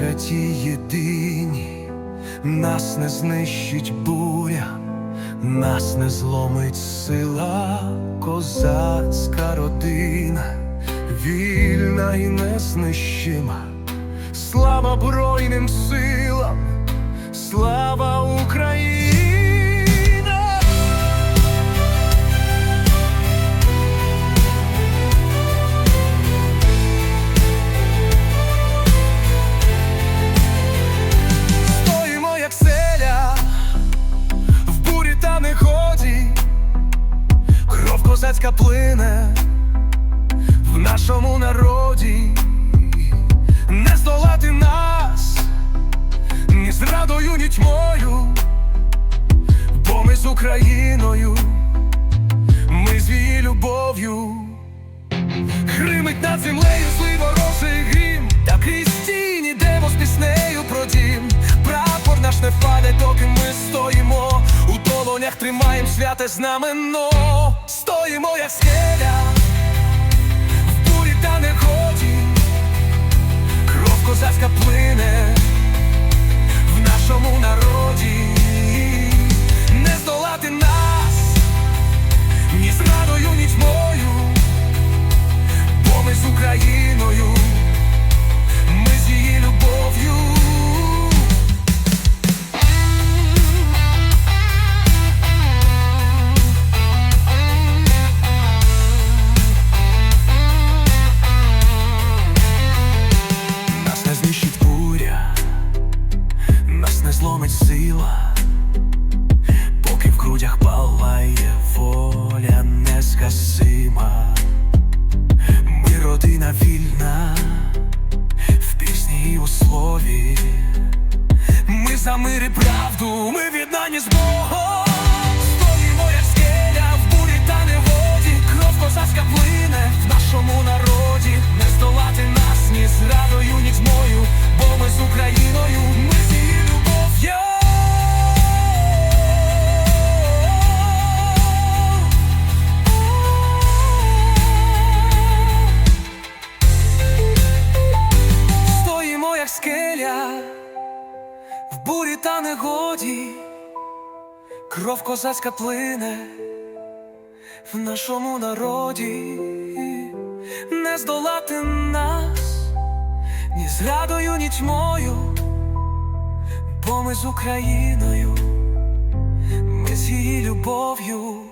святі єдині, нас не знищить буря, нас не зломить сила, козацька родина, вільна і незнищима, слава Бройним силам, слава Україні. Кров плине в нашому народі, не здолати нас, ні зрадою, ні тьмою, бо ми з Україною, ми з її любов'ю. Гримить над землею злий ворожий грім, та крізь тіні дево з піснею про дім. Прапор наш не впаде, доки ми стоїмо. У долонях тримаєм святе знамено. Стоїмо, як скеля, в бурі та негоді, кров козацька плине вільна, в пісні і у слові. Ми за мир і правду, ми віддані з Богом. Скеля, в бурі та негоді, кров козацька плине в нашому народі, не здолати нас ні зрадою, ні тьмою, бо ми з Україною, ми з її любов'ю.